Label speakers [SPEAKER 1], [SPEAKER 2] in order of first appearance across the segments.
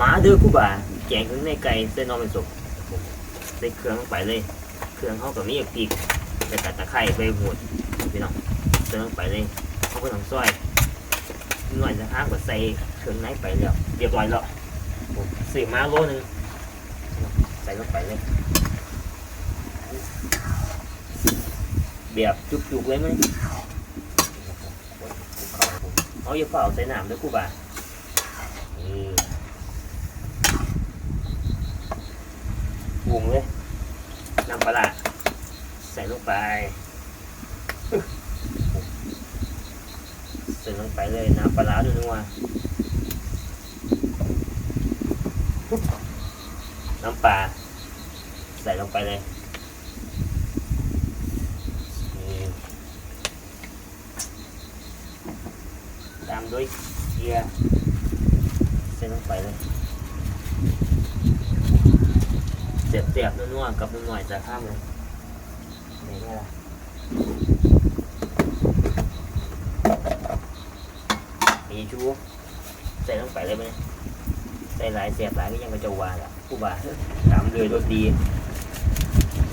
[SPEAKER 1] มาเด้อกูบ่าแกงเครื่องในไก่เส้นนอนเป็นสุกใส่เครื่องลงไปเลย เครื่องเขากับมีพริกแต่กัดตะไคร้ใบหูดพี่น้องเติมลงไปเลยเขาก็ต้องซอยหน่อยจะห้างก็ใส่เครื่องในไปแล้วเรียบร้อยแล้วผมซื้อมาโลนึงใส่ลงไปเลยแบบจุกๆเลยมั้ยเอาอย่าเป่าใส่น้ำเด้วยกูบ่านี่ ปรุงเลยน้ำปลาใส่ลงไปใส่ลงไปเลยน้ำปลาร้าด้วยนัวน้ำปลาใส่ลงไปเลยตามด้วยเกลือใส่ลงไปเลย เสียบเสียบนัวๆกับนัวหน่อยจะข้ามเลยนี่ไงล่ะมีชูใส่ลงไปเลยไหมใส่หลายเสียบหลายก็ยังกระจะวาแหละผู้บ่าตามเลยรสดี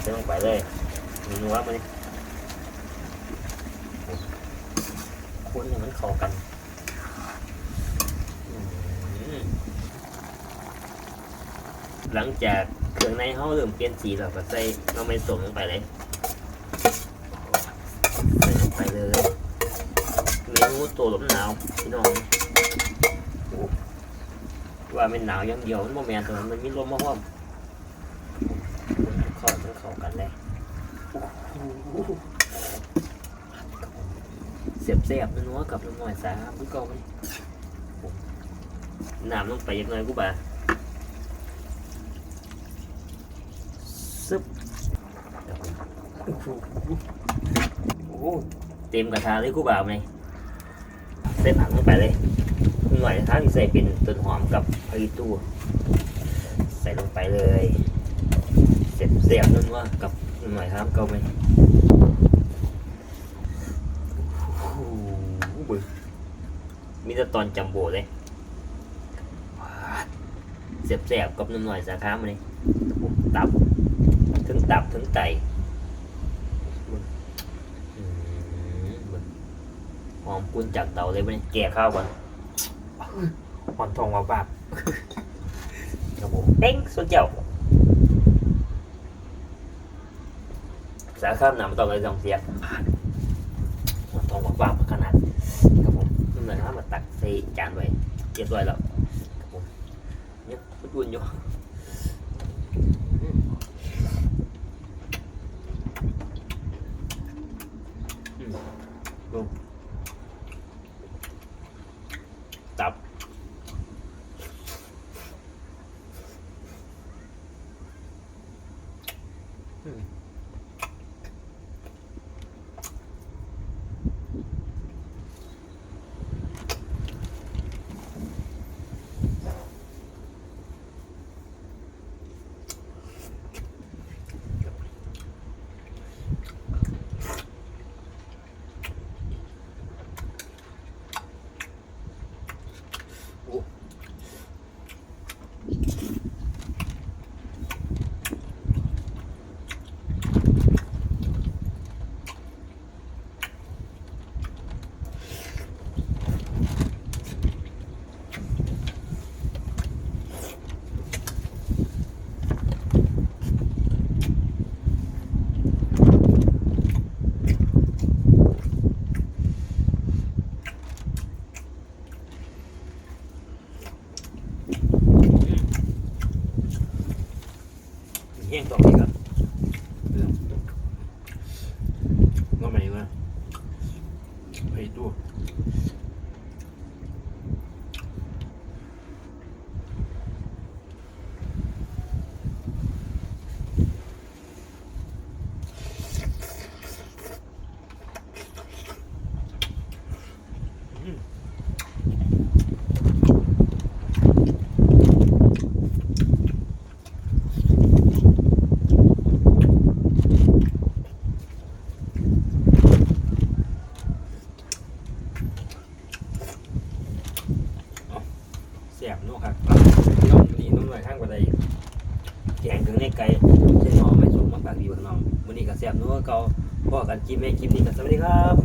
[SPEAKER 1] ใส่ลงไปเลยมีนัวมันคนเนี่ยมันเข้ากันอืม หลังจากเครื่องในเขาเริ่มเปลี่ยนสีแล้วก็ใส่เราไม่สมลงไปเลยใส่ลงไปเลยเมนูตัวลมหนาวพี่น้องว่าเป็นหนาวอย่างเดียวมันโมแมนแต่มันมันมีลมมาห้อมเข้ามันเข้ากันเลยเสียบเสียบนัวกับน้ำหน่อยสามพี่กองน้ำลงไปยังไงกูบ่า ซึบโอ้โหโอ้โหเต็มกระทะเลยกูบ่าวไหมใส่ผักลงไปเลยหน่อยถ้าที่ใส่เป็นต้นหอมกับพริกตู้ใส่ลงไปเลยเสร็จเสียบนั่นว่ากับหน่อยครับเกาไปโอ้โหบึ้งมีแต่ตอนจัมโบ้เลยเสียบเสียบกับน้ำหน่อยสาขามาเลยตับ ถึงตับถึงไตบึ้งอืมบึ้งหอมกุนจากเตาเลยไหมแก่ข้าวก่อนหอมทองมาบาบครับผมเป้งสุดเจ้าสาข้ามหนำต่อเลยสองเสียงหอมทองมาบาบขนาดครับผมนี่เหมือนว่ามาตักใส่จานไว้เรียบร้อยแล้วครับผมเนี่ยอุ่นๆอยู่อืมอืมดู ตับ อื ยงต่อไปครับ
[SPEAKER 2] ก็ไม่มาไปตู้
[SPEAKER 1] อ
[SPEAKER 2] ได้แกงถึงในไก่เช่นหองไม่สูงมาปากดีเบิ่น้องวันนี้ก็แซ่บนัวเก่าพอกันกินแม่กินนี่กันสวัสดีครับ